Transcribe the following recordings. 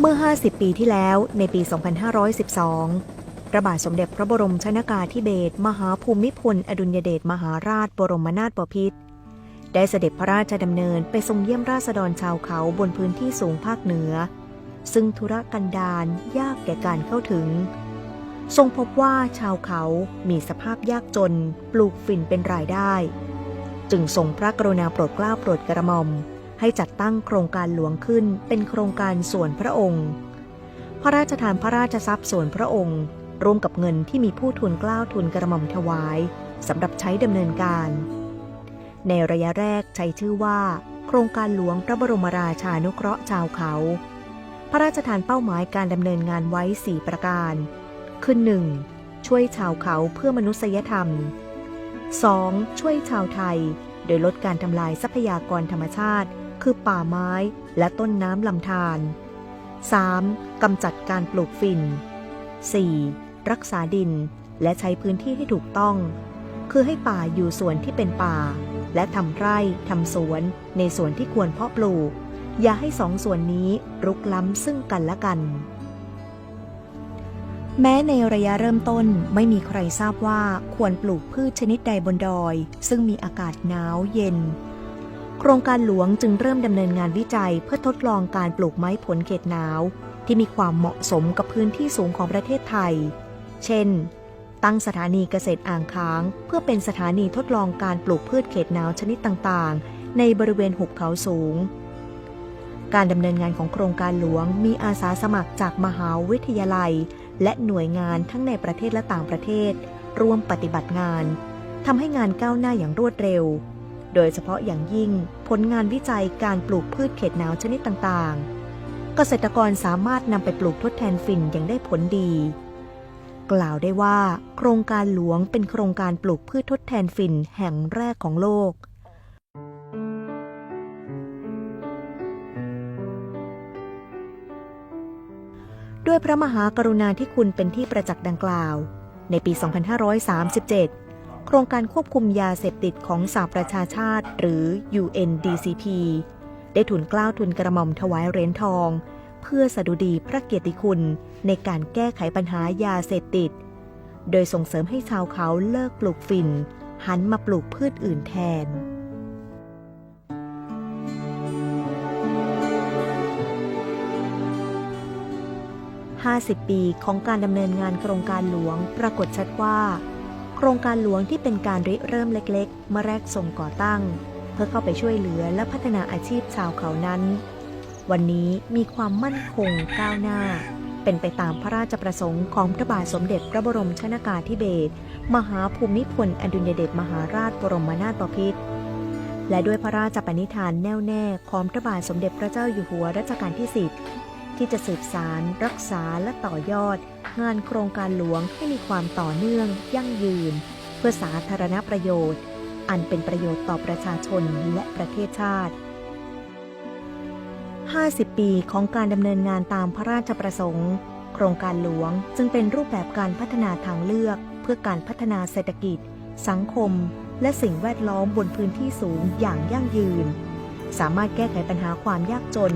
เมื่อ 50 ปีที่แล้วในปี 2512 พระบาทสมเด็จพระบรมชนากาธิเบศรมหาภูมิพล อดุลยเดชมหาราชบรมนาถบพิตรได้เสด็จพระราชดำเนินไปทรงเยี่ยมราษฎรชาวเขาบนพื้นที่สูงภาคเหนือ ซึ่งธุรกันดารยากแก่การเข้าถึง ทรงพบว่าชาวเขามีสภาพยากจน ปลูกฝิ่นเป็นรายได้ จึงทรงพระกรุณาโปรดเกล้าโปรดกระหม่อม ให้จัดตั้งโครงการหลวงขึ้นเป็นโครงการส่วนพระองค์ พระราชทานพระราชทรัพย์ส่วนพระองค์ร่วมกับเงินที่มีผู้ทุนกล้าวทุนกระหม่อมถวายสำหรับใช้ดำเนินการ ในระยะแรกใช้ชื่อว่า โครงการหลวงพระบรมราชานุเคราะห์ชาวเขา พระราชทานเป้าหมายการดำเนินงานไว้ 4 ประการ คือ 1. ช่วยชาวเขาเพื่อมนุษยธรรม 2. ช่วยชาวไทย โดยลดการทำลายทรัพยากรธรรมชาติ คือป่าไม้และต้นน้ำลำธาร 3. กำจัดการปลูกฝิ่น 4. รักษาดินและใช้พื้นที่ให้ถูกต้อง คือให้ป่าอยู่ส่วนที่เป็นป่า และทำไร่ทำสวนในส่วนที่ควรเพาะปลูก อย่าให้สองส่วนนี้รุกล้ำซึ่งกันและกัน แม้ในระยะเริ่มต้นไม่มีใครทราบว่าควรปลูกพืชชนิดใดบนดอย ซึ่งมีอากาศหนาวเย็น โครงการหลวงจึงเริ่มดำเนินงานวิจัยเพื่อทดลองการปลูกไม้ผลเขตหนาว ที่มีความเหมาะสมกับพื้นที่สูงของประเทศไทย เช่น ตั้งสถานีเกษตรอ่างค้าง เพื่อเป็นสถานีทดลองการปลูกพืชเขตหนาวชนิดต่างๆ ในบริเวณหุบเขาสูง การดำเนินงานของโครงการหลวงมีอาสาสมัครจากมหาวิทยาลัย และหน่วยงานทั้งในประเทศและต่างประเทศ ร่วมปฏิบัติงานทำให้งานก้าวหน้าอย่างรวดเร็ว โดยเฉพาะอย่างยิ่งผลงานวิจัยการปลูกพืชเขตหนาวชนิดต่างๆ เกษตรกรสามารถนำไปปลูกทดแทนฝิ่นอย่างได้ผลดี กล่าวได้ว่า โครงการหลวงเป็นโครงการปลูกพืชทดแทนฝิ่นแห่งแรกของโลกด้วยพระมหากรุณาธิคุณเป็นที่ประจักษ์ดังกล่าว ในปี 2537 โครงการควบคุมยาเสพติดของสหประชาชาติ หรือ UNDCP ได้ทุนกล้าวทุนกระหม่อมถวายเหรียญทอง เพื่อสดุดีพระเกียรติคุณในการแก้ไขปัญหายาเสพติด โดยส่งเสริมให้ชาวเขาเลิกปลูกฝิ่น หันมาปลูกพืชอื่นแทน50 ปีของการดำเนินงานโครงการหลวงปรากฏชัดว่า โครงการหลวงที่เป็นการริเริ่มเล็กๆเมื่อแรกส่งก่อตั้ง เพื่อเข้าไปช่วยเหลือและพัฒนาอาชีพชาวเขานั้น วันนี้มีความมั่นคงก้าวหน้า เป็นไปตามพระราชประสงค์ของพระบาทสมเด็จพระบรมชนากาธิเบศรมหาภูมิพลอดุลยเดชมหาราชบรมนาถบพิตรและด้วยพระราชปณิธานแน่วแน่ของพระบาทสมเด็จพระเจ้าอยู่หัวรัชกาลที่10 ที่จะสืบสารรักษาและต่อยอด งานโครงการหลวงให้มีความต่อเนื่อง ยั่งยืน เพื่อสาธารณประโยชน์ อันเป็นประโยชน์ต่อประชาชนและประเทศชาติ 50 ปีของการดำเนินงานตามพระราชประสงค์ โครงการหลวงจึงเป็นรูปแบบการพัฒนาทางเลือก เพื่อการพัฒนาเศรษฐกิจ สังคม และสิ่งแวดล้อมบนพื้นที่สูงอย่างยั่งยืน สามารถแก้ไขปัญหาความยากจน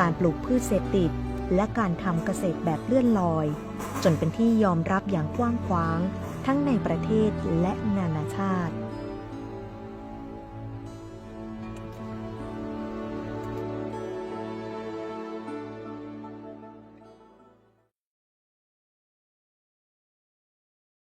การปลูกพืชเสพติด และการทำเกษตรแบบเลื่อนลอย จนเป็นที่ยอมรับอย่างกว้างขวาง ทั้งในประเทศและนานาชาติ